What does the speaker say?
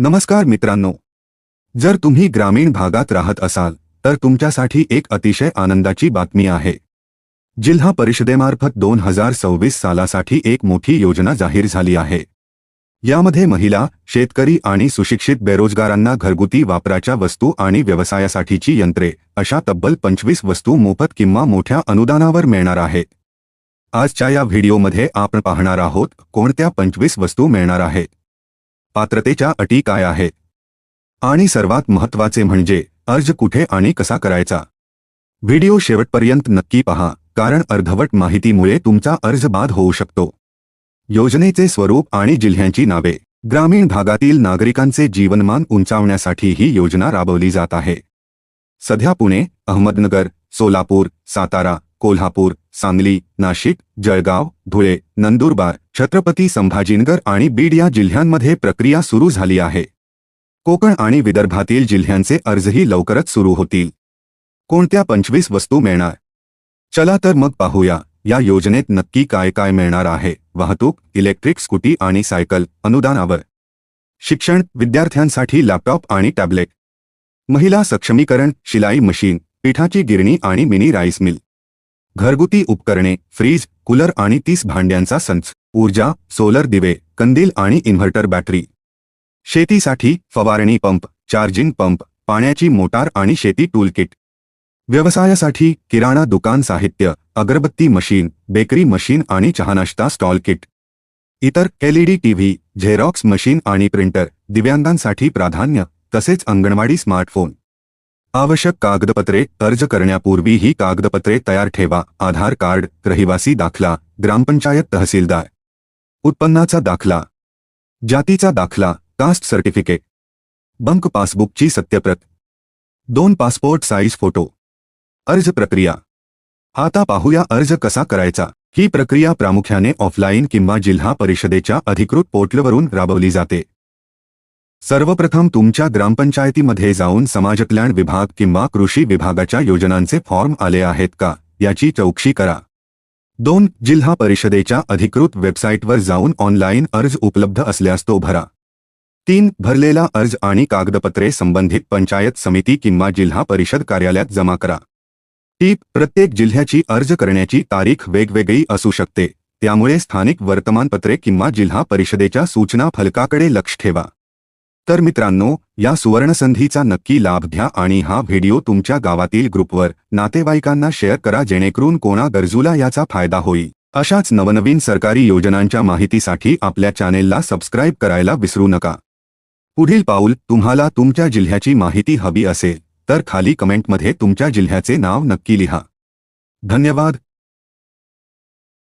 नमस्कार मित्रांनो. जर तुम्ही ग्रामीण भागात राहत असाल तर तुमच्यासाठी एक अतिशय आनंदाची बातमी आहे. जिल्हा परिषदेमार्फत दोन हजार सव्वीस सालासाठी एक मोठी योजना जाहीर झाली आहे. यामध्ये महिला शेतकरी आणि सुशिक्षित बेरोजगारांना घरगुती वापराच्या वस्तू आणि व्यवसायासाठीची यंत्रे अशा तब्बल पंचवीस वस्तू मोफत किंवा मोठ्या अनुदानावर मिळणार आहे. आजच्या या व्हिडिओमध्ये आपण पाहणार आहोत कोणत्या पंचवीस वस्तू मिळणार आहेत पात्रतेच्या अटी काय आहेत आणि सर्वात महत्त्वाचे म्हणजे अर्ज कुठे आणि कसा करायचा? व्हिडिओ शेवटपर्यंत नक्की पहा कारण अर्धवट माहितीमुळे तुमचा अर्ज बाद होऊ शकतो. योजनेचे स्वरूप आणि जिल्ह्यांची नावे. ग्रामीण भागातील नागरिकांचे जीवनमान उंचावण्यासाठी ही योजना राबवली जात आहे. सध्या पुणे अहमदनगर सोलापूर सातारा कोल्हापूर सांगली नाशिक जळगाव धुळे नंदुरबार छत्रपती संभाजीनगर आणि बीड या जिल्ह्यांमध्ये प्रक्रिया सुरू झाली आहे. कोकण आणि विदर्भातील जिल्ह्यांचे अर्जही लवकरच सुरू होतील. कोणत्या पंचवीस वस्तू मिळणार? चला तर मग पाहूया या योजनेत नक्की काय काय मिळणार आहे? वाहतूक इलेक्ट्रिक स्कूटी आणि सायकल अनुदानावर. शिक्षण विद्यार्थ्यांसाठी लॅपटॉप आणि टॅबलेट. महिला सक्षमीकरण शिलाई मशीन पिठाची गिरणी आणि मिनी राईस मिल. घरगुती उपकरणे फ्रीज कूलर आणि तीस भांड्यांचा संच ऊर्जा सोलर दिवे कंदील आणि इन्व्हर्टर बॅटरी. शेतीसाठी फवारणी पंप चार्जिंग पंप पाण्याची मोटार आणि शेती टूलकिट. व्यवसायासाठी किराणा दुकान साहित्य अगरबत्ती मशीन बेकरी मशीन आणि चहानाश्ता स्टॉल किट. इतर एलईडी टीव्ही झेरॉक्स मशीन आणि प्रिंटर दिव्यांगांसाठी प्राधान्य तसेच अंगणवाडी स्मार्टफोन. आवश्यक कागदपत्रे अर्ज करण्यापूर्वी ही कागदपत्रे तयार ठेवा. आधार कार्ड रहिवासी दाखला ग्रामपंचायत तहसीलदार. उत्पन्नाचा दाखला. जातीचा दाखला कास्ट सर्टिफिकेट. बंक पासबुकची सत्यप्रत. दोन पासपोर्ट साईज फोटो. अर्ज प्रक्रिया. आता पाहूया अर्ज कसा करायचा. ही प्रक्रिया प्रामुख्याने ऑफलाईन किंवा जिल्हा परिषदेच्या अधिकृत पोर्टलवरून राबवली जाते. सर्वप्रथम तुमच्या ग्रामपंचायतीमध्ये जाऊन समाजकल्याण विभाग किंवा कृषी विभागाच्या योजनांचे फॉर्म आले आहेत का याची चौकशी करा. दोन जिल्हा परिषदेच्या अधिकृत वेबसाईटवर जाऊन ऑनलाईन अर्ज उपलब्ध असल्यास तो भरा. तीन भरलेला अर्ज आणि कागदपत्रे संबंधित पंचायत समिती किंवा जिल्हा परिषद कार्यालयात जमा करा. टीप प्रत्येक जिल्ह्याची अर्ज करण्याची तारीख वेगवेगळी असू शकते त्यामुळे स्थानिक वर्तमानपत्रे किंवा जिल्हा परिषदेच्या सूचना फलकाकडे लक्ष ठेवा. तर मित्रांनो या सुवर्णसंधीचा नक्की लाभ घ्या आणि हा व्हिडिओ तुमच्या गावातील ग्रुपवर नातेवाईकांना शेअर करा जेणेकरून कोणा गरजूला याचा फायदा होईल. अशाच नवनवीन सरकारी योजनांच्या माहितीसाठी आपल्या चॅनेलला सबस्क्राईब करायला विसरू नका. पुढील पाऊल तुम्हाला तुमच्या जिल्ह्याची माहिती हवी असेल तर खाली कमेंटमध्ये तुमच्या जिल्ह्याचे नाव नक्की लिहा. धन्यवाद.